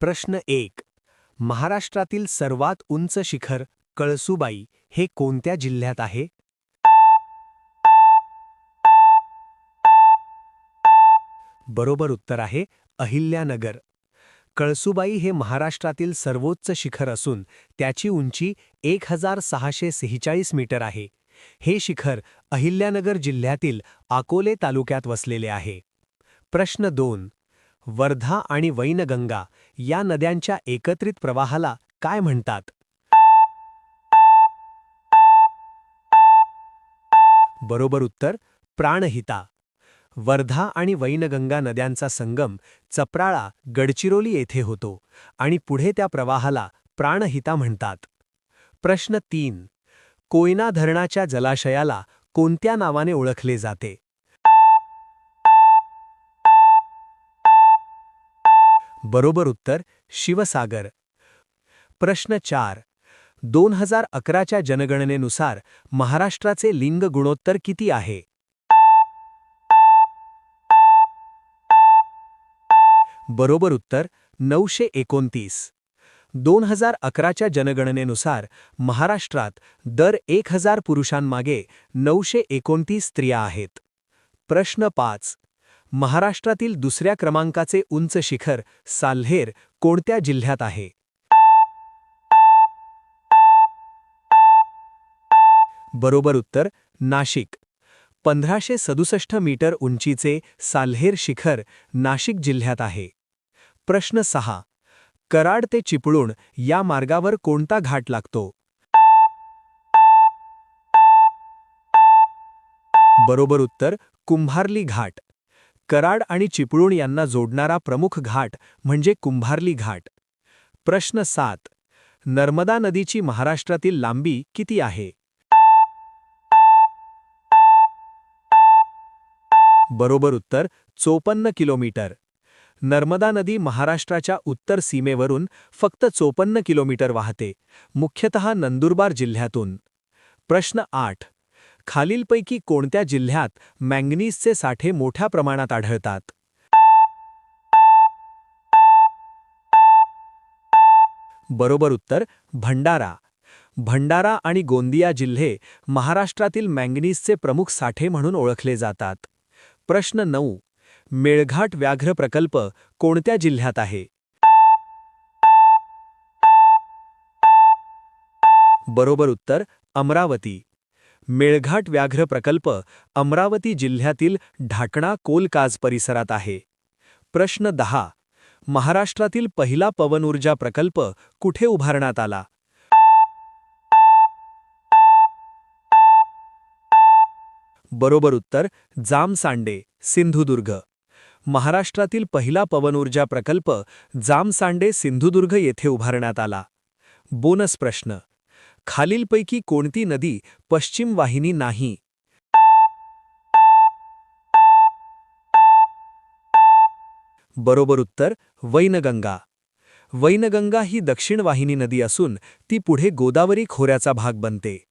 प्रश्न एक. महाराष्ट्रातील सर्वात उंच शिखर कळसुबाई हे कोणत्या जिल्ह्यात आहे? बरोबर उत्तर आहे अहिल्यानगर. कळसुबाई हे महाराष्ट्रातील सर्वोच्च शिखर असून त्याची उंची एक हजार सहाशे सेहेचाळीस मीटर आहे. हे शिखर अहिल्यानगर जिल्ह्यातील अकोले तालुक्यात वसलेले आहे. प्रश्न दोन. वर्धा आणि वैनगंगा या नद्यांच्या एकत्रित प्रवाहाला काय म्हणतात? बरोबर उत्तर प्राणहिता. वर्धा आणि वैनगंगा नद्यांचा संगम चपराळा गडचिरोली येथे होतो आणि पुढे त्या प्रवाहाला प्राणहिता म्हणतात. प्रश्न तीन. कोयना धरणाच्या जलाशयाला कोणत्या नावाने ओळखले जाते? बरोबर उत्तर शिवसागर. प्रश्न चार. दोन हजार अकराच्या जनगणनेनुसार महाराष्ट्राचे लिंग गुणोत्तर किती आहे? बरोबर उत्तर नऊशे एकोणतीस. दोन हजार अकराच्या जनगणनेनुसार महाराष्ट्रात दर एक हजार पुरुषांमागे नऊशे एकोणतीस स्त्रिया आहेत. प्रश्न पाच. महाराष्ट्रातील दुसऱ्या क्रमांकाचे उंच शिखर साल्हेर कोणत्या जिल्ह्यात आहे? बरोबर उत्तर नाशिक. पंधराशे सदुसष्ट मीटर उंचीचे साल्हेर शिखर नाशिक जिल्ह्यात आहे. प्रश्न सहा. कराड ते चिपळूण या मार्गावर कोणता घाट लागतो? बरोबर उत्तर कुंभारली घाट. कराड आणि चिपळूण यांना जोडणारा प्रमुख घाट म्हणजे कुंभारली घाट. प्रश्न सात. नर्मदा नदीची महाराष्ट्रातील लांबी किती आहे? बरोबर उत्तर चोपन्न किलोमीटर. नर्मदा नदी महाराष्ट्राच्या उत्तर सीमेवरून फक्त चोपन्न किलोमीटर वाहते मुख्यतः नंदुरबार जिल्ह्यातून. प्रश्न आठ. खालीलपैकी कोणत्या जिल्ह्यात मँगनीजचे साठे मोठ्या प्रमाणात आढळतात? बरोबर उत्तर भंडारा. भंडारा आणि गोंदिया जिल्हे महाराष्ट्रातील मँगनीजचे प्रमुख साठे म्हणून ओळखले जातात. प्रश्न नऊ. मेळघाट व्याघ्र प्रकल्प कोणत्या जिल्ह्यात आहे? बरोबर उत्तर अमरावती. मेळघाट व्याघ्र प्रकल्प अमरावती जिल्ह्यातील ढाकणा कोलकाज परिसरात आहे. प्रश्न दहा. महाराष्ट्रातील पहिला पवनऊर्जा प्रकल्प कुठे उभारण्यात आला? बरोबर उत्तर जामसांडे सिंधुदुर्ग. महाराष्ट्रातील पहिला पवनऊर्जा प्रकल्प जामसांडे सिंधुदुर्ग येथे उभारण्यात आला. बोनस प्रश्न. खालीलपैकी कोणती नदी पश्चिम वाहिनी नाही? बरोबर उत्तर वैनगंगा. वैनगंगा ही दक्षिण वाहिनी नदी असून ती पुढे गोदावरी खोऱ्याचा भाग बनते.